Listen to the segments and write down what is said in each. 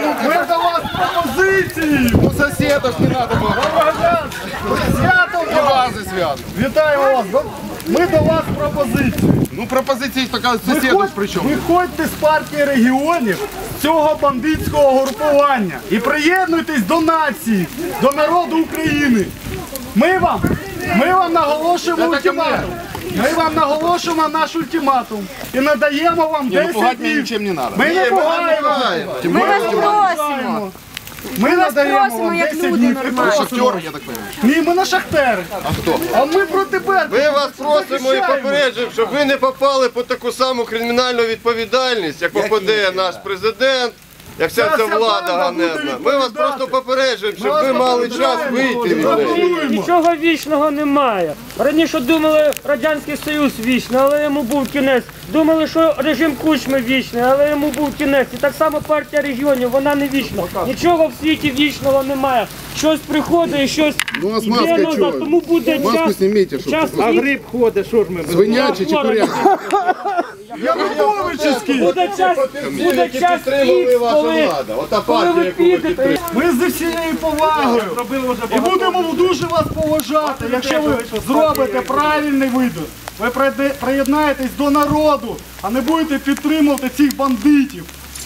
Ми до вас пропозиції! Ну сусіда ж не треба було. Свято І вази свято. Вітаю вас! Ми до вас пропозиції. Ну пропозиції така сусіда ж Виходь- при чому? Виходьте з партії регіонів цього бандитського групування і приєднуйтесь до нації, до народу України. Ми вам, ми вам наголошуємо ультиматум. Ми вам наголошуємо наш ультиматум і надаємо вам Ні, ну 10 днів. нічим не треба. Ми не пугаємо. Ми вас просимо. Ми надаємо просимо, вам як 10 люди днів. і нормальні. просимо. шахтер, я так розумію. Ні, ми на шахтери. А хто? А ми проти Беркута. Ми вас просимо і попереджуємо, щоб ви не попали по таку саму кримінальну відповідальність, як попаде наш президент, як вся Ця влада ганебна. Ми вас просто попереджуємо, щоб ви мали час вийти від неї. Нічого вічного немає. Раніше думали, Радянський Союз вічний, але йому був кінець. Думали, що режим Кучми вічний, але йому був кінець. І так само партія регіонів, вона не вічна. Нічого в світі вічного немає. Щось приходить щось Ну, а з йде назад. чого? Тому буде Маску час. зніміть, щоб час А гриб ходить, що ж ми свинячий чи курячий? Януковичівський. Буде час, буде час ікс, ваша коли, коли ви яку ви підете. Ми зі всією повагою і будемо дуже вас поважати, якщо ви зробите правильний вибір. Ви приєднаєтесь до народу, а не будете підтримувати цих бандитів.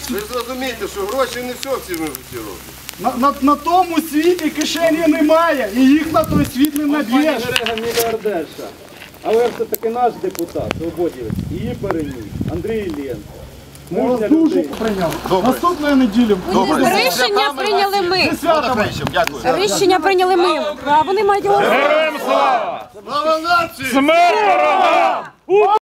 Ви зрозумієте, що гроші не все в цьому житті роблять. На, на, на тому світі кишені немає, і їх на той світ не наб'єш. Але все-таки наш депутат, свободівець, її переміг, Андрій Іллєнко. Ми вас дуже прийняли. Наступної неділі Добре. Рішення прийняли ми. Дякую. Рішення прийняли ми. А вони мають Слава нації!